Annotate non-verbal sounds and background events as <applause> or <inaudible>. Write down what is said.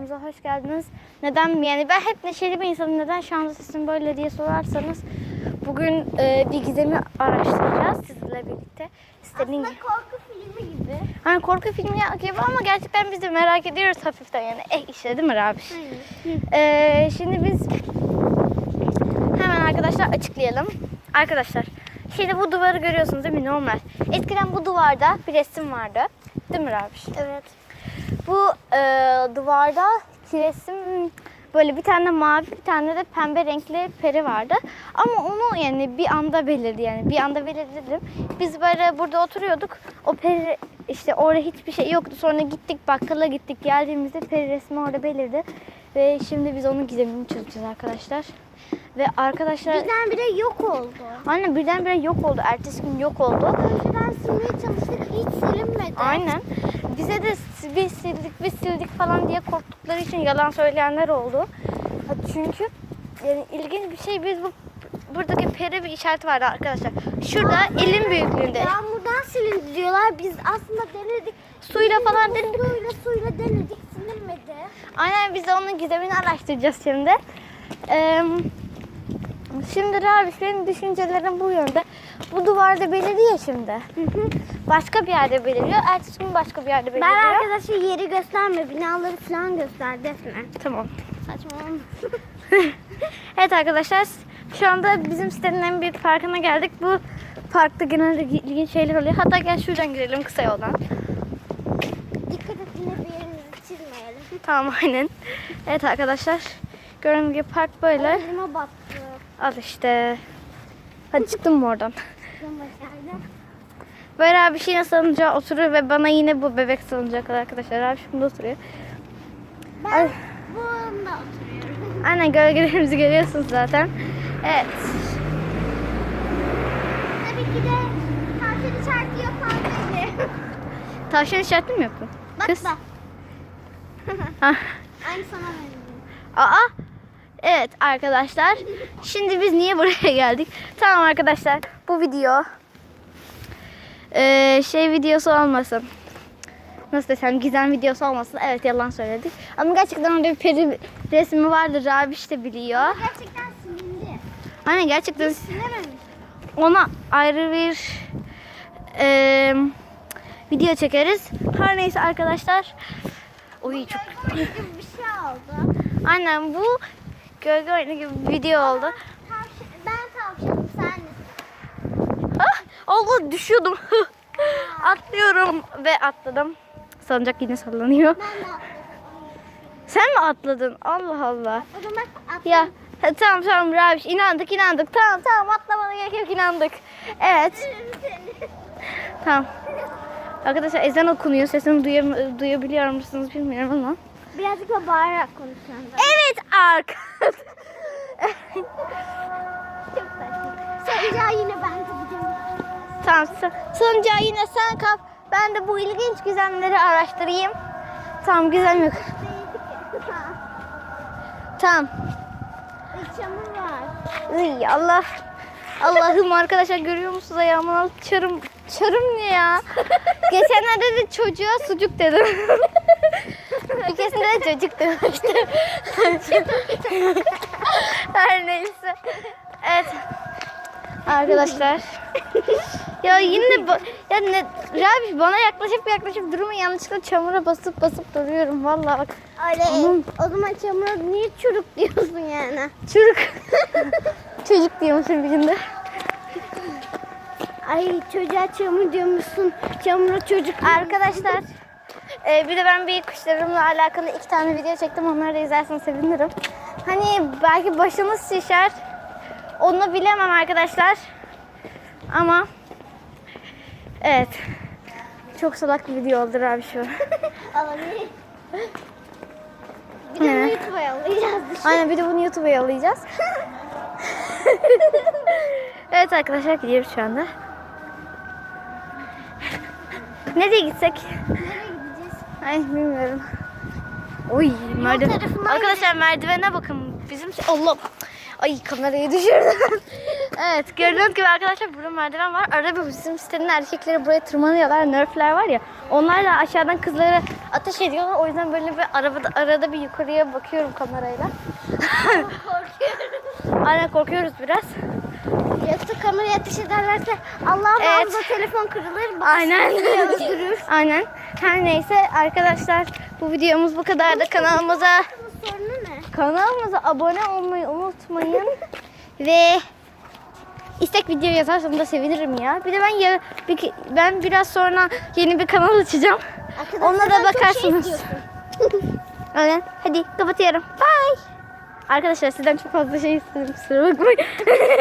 kanalımıza hoş geldiniz. Neden yani ben hep neşeli bir insanım. Neden şu anda sesim böyle diye sorarsanız bugün e, bir gizemi araştıracağız sizlerle birlikte. İstediğin Aslında korku filmi gibi. Hani korku filmi gibi ama gerçekten biz de merak ediyoruz hafiften yani. Eh işte değil mi Rabiş? Ee, şimdi biz hemen arkadaşlar açıklayalım. Arkadaşlar şimdi bu duvarı görüyorsunuz değil mi? Normal. Eskiden bu duvarda bir resim vardı. Değil mi Rabiş? Evet. Bu e, duvarda resim böyle bir tane mavi bir tane de pembe renkli peri vardı. Ama onu yani bir anda belirdi yani bir anda belirledim. Biz böyle burada oturuyorduk. O peri işte orada hiçbir şey yoktu. Sonra gittik bakkala gittik. Geldiğimizde peri resmi orada belirdi. Ve şimdi biz onun gizemini çözeceğiz arkadaşlar. Ve arkadaşlar Birdenbire yok oldu. Aynen birdenbire yok oldu. Ertesi gün yok oldu. Önceden silmeye çalıştık hiç silinmedi. Aynen. Bize de biz sildik biz sildik falan diye korktukları için yalan söyleyenler oldu. Çünkü yani ilginç bir şey biz bu buradaki peri bir işaret vardı arkadaşlar. Şurada elin büyüklüğünde. Yağmurdan silindi diyorlar. Biz aslında denedik. Suyla falan denedik. Suyla suyla denedik silinmedi. Aynen biz de onun gizemini araştıracağız şimdi. Ee, şimdi Rabi senin düşüncelerin bu yönde. Bu duvarda belirliyor şimdi. Başka bir yerde belirliyor. Ertesi gün başka bir yerde belirliyor. Ben arkadaşa yeri gösterme. Binaları falan göster Defne. Tamam. Saçmalama. <laughs> Evet arkadaşlar şu anda bizim sitenin en büyük parkına geldik. Bu parkta genelde ilginç şeyler oluyor. Hatta gel şuradan girelim kısa yoldan. Dikkat et yine bir yerimizi çizmeyelim. Tamam aynen. Evet arkadaşlar gördüğünüz gibi park böyle. Elime battı. Al işte. Hadi çıktım mı oradan? Böyle abi bir şeyine salıncağı oturuyor ve bana yine bu bebek salınacak arkadaşlar. Abi şimdi oturuyor. Ben Ay. bunda oturuyorum. Aynen gölgelerimizi görüyorsunuz zaten. Evet. Tabii ki de tavşan işareti yapan beni. Tavşan işaretli mi yaptın? Bak Kız. bak. Aynı sana benziyor. Aa. Evet arkadaşlar. Şimdi biz niye buraya <laughs> geldik? Tamam arkadaşlar. Bu video eee, şey videosu olmasın. Nasıl desem gizem videosu olmasın. Evet yalan söyledik. Ama gerçekten orada bir peri resmi vardı. Rabiş de biliyor. Gerçekten silindi. Hani gerçekten ona ayrı bir eee, video çekeriz. Her neyse arkadaşlar. Oy çok bir şey oldu. Aynen bu gölge oyunu gibi bir video oldu. Tavşan, ben tavşanım sen? Ah, Allah düşüyordum. <laughs> Atlıyorum ve atladım. Salıncak yine sallanıyor. Ben de atladım. Sen mi atladın? Allah Allah. Atladım. Ya ha, tamam tamam Rabiş inandık inandık. Tamam tamam atlamana gerek yok inandık. Evet <laughs> tamam. Arkadaşlar ezan okunuyor. Sesimi duyabiliyor musunuz bilmiyorum ama. Birazcık da bağırarak konuşuyorum. ben. Evet ark. <laughs> Çok saçma. Yine ben kapacağım. tamam salıncağı yine sen kap. Ben de bu ilginç gizemleri araştırayım. Tamam gizem yok. Tamam. Çamur var. Iy, Allah. Allah'ım arkadaşlar görüyor musunuz ayağımın altı çarım. Çarım ne ya? <laughs> Geçenlerde de çocuğa sucuk dedim. <laughs> Bir keresinde de çocuk demiştim. Her neyse. Evet. Arkadaşlar. ya yine ya ne Rabiş bana yaklaşıp yaklaşıp durma yanlışlıkla çamura basıp basıp duruyorum vallahi bak. Öyle. Aman. O zaman çamura niye çürük diyorsun yani? Çocuk. Çocuk diyormuşum bir günde. Ay çocuğa çamur diyormuşsun. Çamura çocuk. Arkadaşlar e, bir de ben bir kuşlarımla alakalı iki tane video çektim. Onları da izlerseniz sevinirim. Hani belki başınız şişer. Onu bilemem arkadaşlar. Ama evet. Çok salak bir video oldu abi şu. <laughs> Bir de bunu YouTube'a yollayacağız. Aynen bir de bunu YouTube'a yollayacağız. <laughs> evet arkadaşlar gidiyoruz şu anda. Nereye gitsek? Ay bilmiyorum. Oy merdiven. Arkadaşlar merdivene bakın. Bizim Allah. Ay kamerayı düşürdüm. <laughs> evet gördüğünüz gibi arkadaşlar burada merdiven var. Arada bizim sitenin erkekleri buraya tırmanıyorlar. Nerfler var ya. Onlar da aşağıdan kızları ateş ediyorlar. O yüzden böyle bir arabada arada bir yukarıya bakıyorum kamerayla. Korkuyorum. <laughs> Aynen korkuyoruz biraz. Yoksa kameraya ateş ederlerse Allah'ım evet. telefon kırılır. Aynen. öldürür. <laughs> Aynen. Her neyse arkadaşlar bu videomuz bu kadar da kanalımıza kanalımıza abone olmayı unutmayın. <laughs> Ve istek video yazarsanız da sevinirim ya. Bir de ben ya, bir- ben biraz sonra yeni bir kanal açacağım. Onunla da Arkadaşlardan çok şey bakarsınız. istiyorsun. <laughs> Aynen. Hadi kapatıyorum. Bye. Arkadaşlar sizden çok fazla şey istedim. Kusura bakmayın. <laughs>